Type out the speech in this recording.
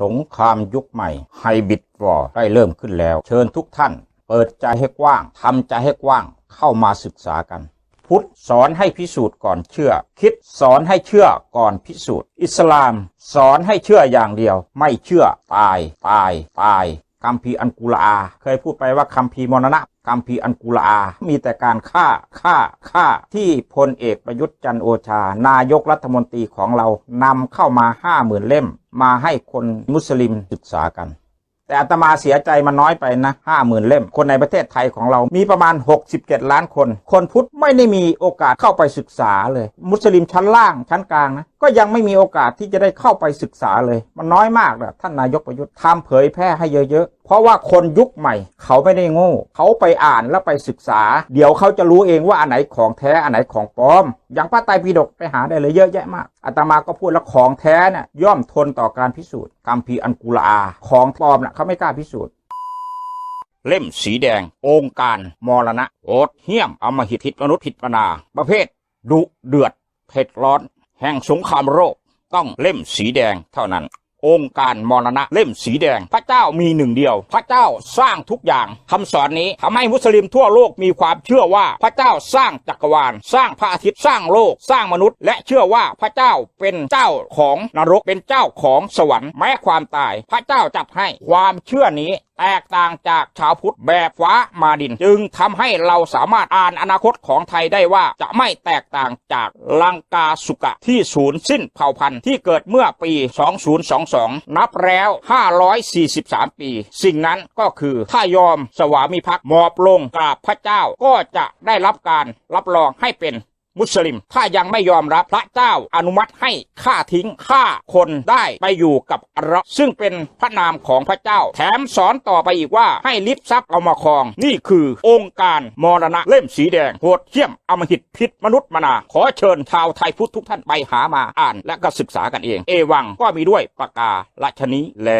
สงครามยุคใหม่ไฮบิดวอร์ได้เริ่มขึ้นแล้ว เชิญทุกท่าน เปิดใจให้กว้างทำใจให้กว้างเข้ามาศึกษากัน พุทธสอนให้พิสูจน์ก่อนเชื่อ คิดสอนให้เชื่อก่อนพิสูจน์ อิสลาม สอนให้เชื่ออย่างเดียว ไม่เชื่อตาย ตาย ตายคัมภีร์อันกุรอา เคยพูดไปว่าคัมภีร์มรณะคัมภีร์อันกุรอา มีแต่การฆ่า ฆ่า ฆ่า ที่พลเอกประยุทธ์จันโอชา นายกรัฐมนตรีของเรานำเข้ามาห้าหมื่นเล่ม มาให้คนมุสลิมศึกษากัน แต่อาตมาเสียใจมันน้อยไปนะห้าหมื่นเล่ม คนในประเทศไทยของเรามีประมาณ 67 ล้านคน คนพุทธไม่ได้มีโอกาสเข้าไปศึกษาเลย มุสลิมชั้นล่างชั้นกลางนะ ก็ยังไม่มีโอกาสที่จะได้เข้าไปศึกษาเลย มันน้อยมากนะท่านนายกประยุทธ์ทำเผยแพร่ให้เยอะๆ เพราะว่าคนยุคใหม่ เขาไม่ได้โง่ เขาไปอ่านแล้วไปศึกษา เดี๋ยวเขาจะรู้เองว่าอันไหนของแท้อันไหนของปลอม อย่างพระไตรปิฎกไปหาได้เลยเยอะแยะมากอาตมาก็พูดแล้วของแท้เนี่ยย่อมทนต่อการพิสูจน์คัมภีอันกุรอาของปลอมน่ะเขาไม่กล้าพิสูจน์เล่มสีแดง องค์การมรณะโอดเหี้ยมอมหิตหิตมนุษย์หิตปนา ประเภท ดุเดือด เผ็ดร้อน แห่งสงครามโรคต้องเล่มสีแดงเท่านั้น องค์การมรณะเล่มสีแดง พระเจ้ามีหนึ่งเดียว พระเจ้าสร้างทุกอย่างคำสอนนี้ทำให้มุสลิมทั่วโลกมีความเชื่อว่าพระเจ้าสร้างจักรวาล สร้างพระอาทิตย์สร้างโลก สร้างมนุษย์ และเชื่อว่าพระเจ้าเป็นเจ้าของนรกเป็นเจ้าของสวรรค์แม้ความตาย พระเจ้าจับให้ความเชื่อนี้แตกต่างจากชาวพุทธแบบฟ้ามาดิน จึงทำให้เราสามารถอ่านอนาคตของไทยได้ว่าจะไม่แตกต่างจากลังกาสุกะที่ศูนย์สิ้นเผ่าพันธุ์ที่เกิดเมื่อปี 2022นับแล้ว 543 ปี สิ่งนั้นก็คือถ้ายอมสวามิภักดิ์หมอบลงกราบพระเจ้าก็จะได้รับการรับรองให้เป็น มุสลิม ถ้ายังไม่ยอมรับพระเจ้าอนุมัติให้ฆ่าทิ้งฆ่าคนได้ไปอยู่กับอัลลาะห์ซึ่งเป็นพระนามของพระเจ้า แถมสอนต่อไปอีกว่าให้ลิบทรัพย์เอามาครอง นี่คือองค์การมรณะเล่มสีแดงโหดเหี้ยมอำมหิตพิษมนุษย์มนา ขอเชิญชาวไทยพุทธทุกท่านไปหามาอ่านและก็ศึกษากันเอง เอวังก็มีด้วยปากกาละชนี้แล